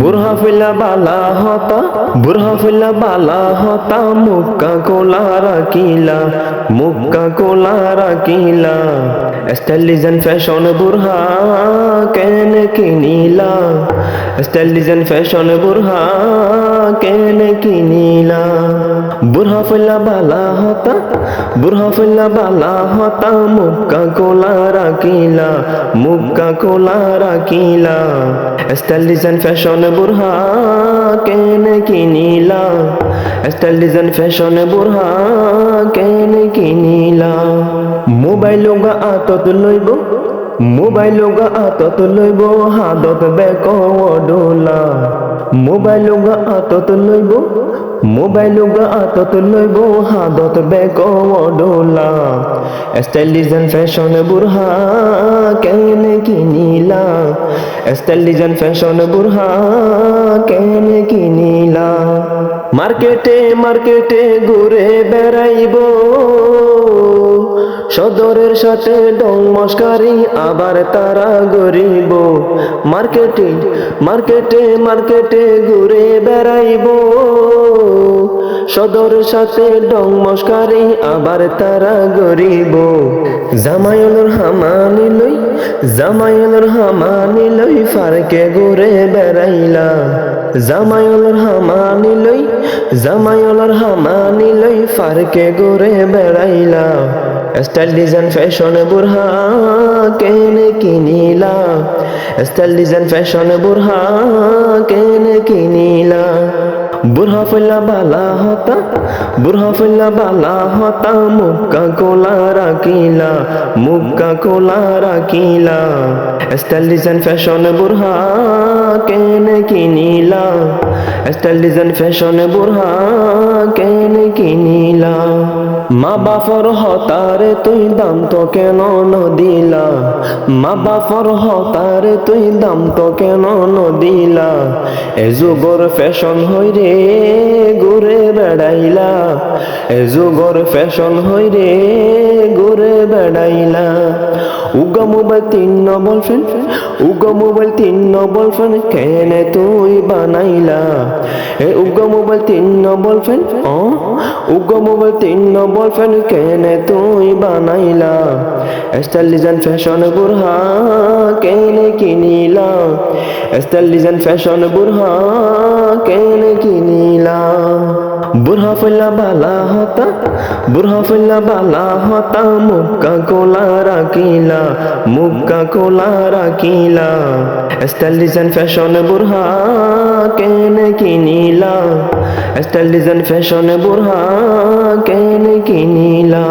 বুড়হা ফিল্লা বালা হতা বুড়হা ফিল্লা বালা হতা, মুক্কা কোলা রাখিলা মুক্কা কোলা রাখিলা স্টাইলিজন ফ্যাশন বুড়হা কেন কিনিলা? স্টাইলিজন ফ্যাশন বুড়হা কেন কিনিলা বুড়হা ফিল্লা বালা হতা বুড়হা ফিল্লা বালা হতা মুক্কা কোলা রাকিলা মুক্কা কোলা রাকিলা স্টাইলিজন ফ্যাশন বুড়হা কেন কিনিলা স্টাইলিজন ফ্যাশন বুড়হা কেন কিনিলা মোবাইল আতত লইব মোবাইল আতত লইব হাদত বেক ডোলা মোবাইল আতত লইব, মোবাইল আতত লইব হাদত বেক ডোলা স্টাইলিজন ফ্যাশন বুড়হা কেন কিনিলা? স্টাইলিজন ফ্যাশন বুড়হা কেন কিনিলা? মার্কেটে মার্কেটে ঘুরে বেড়াইব। সদরের সাথে ডং মস্কারি, আবার তারা গরিব। মার্কেটে মার্কেটে মার্কেটে ঘুরে বেড়াইব। সদরের সাথে ডং মস্কারি, আবার তারা গরিব। জামাইলর হামানি লই জামাইলর হামানি লই ফারকে ঘুরে বেড়াইলা। জামাইলর হামানি লই জামাইলর হামানি লই ফারকে ঘুরে বেড়াইলা। স্টাইল ডিজাইন ফ্যাশন বুড়হা কেনে কিনিলা স্টাইল ডিজাইন ফ্যাশন বুড়হা কেনে কিনিলা বুড়হা ফেলা বালা হতা বুড়হা ফেলা বালা হতা মুক্কা কোলা রাকিলা মুক্কা কোলা রাকিলা স্টাইল ডিজাইন ফ্যাশন বুড়হা কেনে কিনিলা স্টাইল ডিজাইন ফ্যাশন বুড়হা কেনে কিনিলা মা বাপর হতারে তুই দাম তো কেন নদিলা? মা বাপর হতারে তুই দাম তো কেন নদিলা? এ যুগর ফ্যাশন হই রে ঘুরে বেড়াইলা। এ যুগর ফ্যাশন হই রে ঘুরে বেড়াইলা। উগা মোবাইল তিন নম্বর ফ্রেন্ড উগা মোবাইল তিন নম্বর ফ্রেন্ড কেনে তুই বানাইলা? এ উগা মোবাইল তিন নম্বর ফ্রেন্ড ও উগা মোবাইল তিন নম্বর ফ্রেন্ড কেনে তুই বানাইলা। স্টাইল ডিজাইন ফ্যাশন বুড়হা কেনে কিনিলা। স্টাইল ডিজাইন ফ্যাশন বুড়হা কেনে কিনিলা। বুড়হা ফেলা বালা হতা, বুড়হা ফেলা বালা হতা, মুক্কা কোলা রাকিলা মুক্কা কোলা রাকিলা স্টাইল ডিজাইন ফ্যাশন বুড়হা কেনে কিনিলা। স্টাইল ডিজাইন ফ্যাশন বুড়হা কেন কিনিলা